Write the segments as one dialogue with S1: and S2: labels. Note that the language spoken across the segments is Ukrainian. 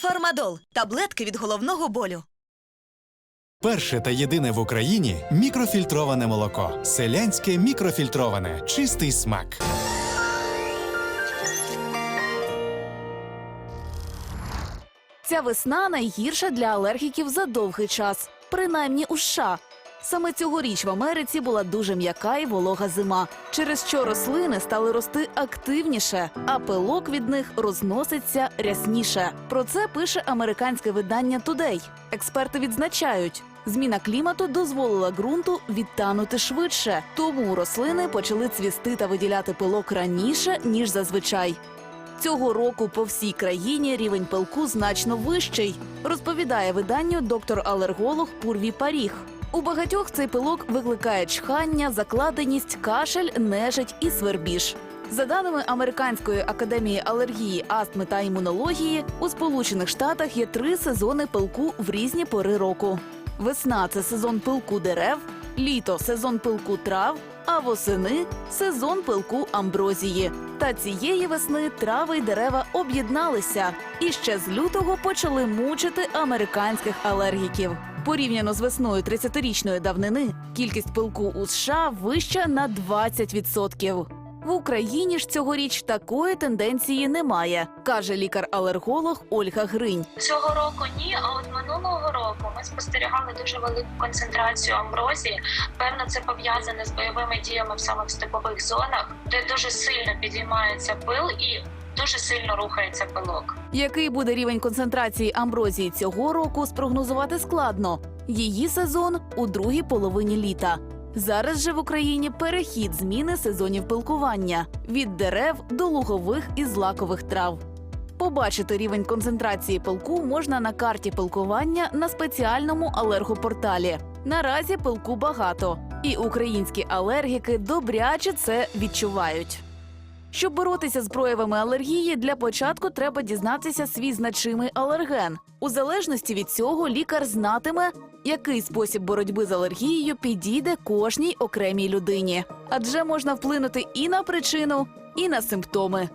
S1: Фармадол таблетки від головного болю.
S2: Перше та єдине в Україні мікрофільтроване молоко. Селянське мікрофільтроване. Чистий смак.
S3: Ця весна найгірша для алергіків за довгий час, принаймні у США. Саме цьогоріч в Америці була дуже м'яка і волога зима, через що рослини стали рости активніше, а пилок від них розноситься рясніше. Про це пише американське видання Today. Експерти відзначають. Зміна клімату дозволила ґрунту відтанути швидше, тому рослини почали цвісти та виділяти пилок раніше ніж зазвичай. Цього року по всій країні рівень пилку значно вищий, розповідає виданню доктор-алерголог Пурві Паріг. У багатьох цей пилок викликає чхання, закладеність, кашель, нежить і свербіж. За даними Американської академії алергії, астми та імунології, у Сполучених Штатах є три сезони пилку в різні пори року. Весна це сезон пилку дерев, літо сезон пилку трав, а восени сезон пилку амброзії. Та цієї весни трави й дерева об'єдналися і ще з лютого почали мучити американських алергіків. Порівняно з весною 30-річної давнини, кількість пилку у США вища на 20%. В Україні ж цьогоріч такої тенденції немає, каже лікар-алерголог Ольга Гринь.
S4: Цього року ні, а от минулого року ми спостерігали дуже велику концентрацію амброзії. Певно, це пов'язане з бойовими діями в самих степових зонах, де дуже сильно підіймається пил і дуже сильно рухається пилок.
S3: Який буде рівень концентрації амброзії цього року, спрогнозувати складно. Її сезон у другій половині літа. Зараз же в Україні перехід зміни сезонів пилкування від дерев до лугових і злакових трав. Побачити рівень концентрації пилку можна на карті пилкування на спеціальному алергопорталі. Наразі пилку багато, і українські алергіки добряче це відчувають. Щоб боротися з проявами алергії, для початку треба дізнатися свій значимий алерген. У залежності від цього лікар знатиме, який спосіб боротьби з алергією підійде кожній окремій людині. Адже можна вплинути і на причину, і на симптоми.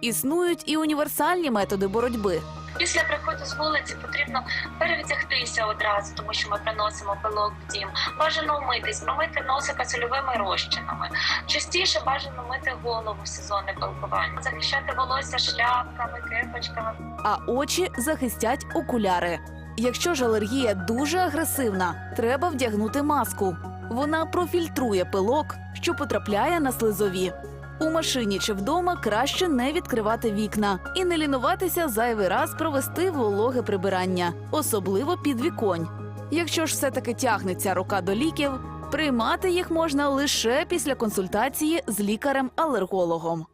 S3: Існують і універсальні методи боротьби.
S4: Після приходу з вулиці потрібно перевдягтися одразу, тому що ми приносимо пилок в дім. Бажано вмитись, промити носика сольовими розчинами. Частіше бажано мити голову в сезонне пилкування, захищати волосся шляпками, кепочками.
S3: а очі захистять окуляри. Якщо ж алергія дуже агресивна, треба вдягнути маску. Вона профільтрує пилок, що потрапляє на слизові. У машині чи вдома краще не відкривати вікна і не лінуватися зайвий раз провести вологе прибирання, особливо під віконь. Якщо ж все-таки тягнеться рука до ліків, приймати їх можна лише після консультації з лікарем-алергологом.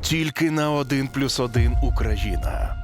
S5: Тільки на один плюс один Україна.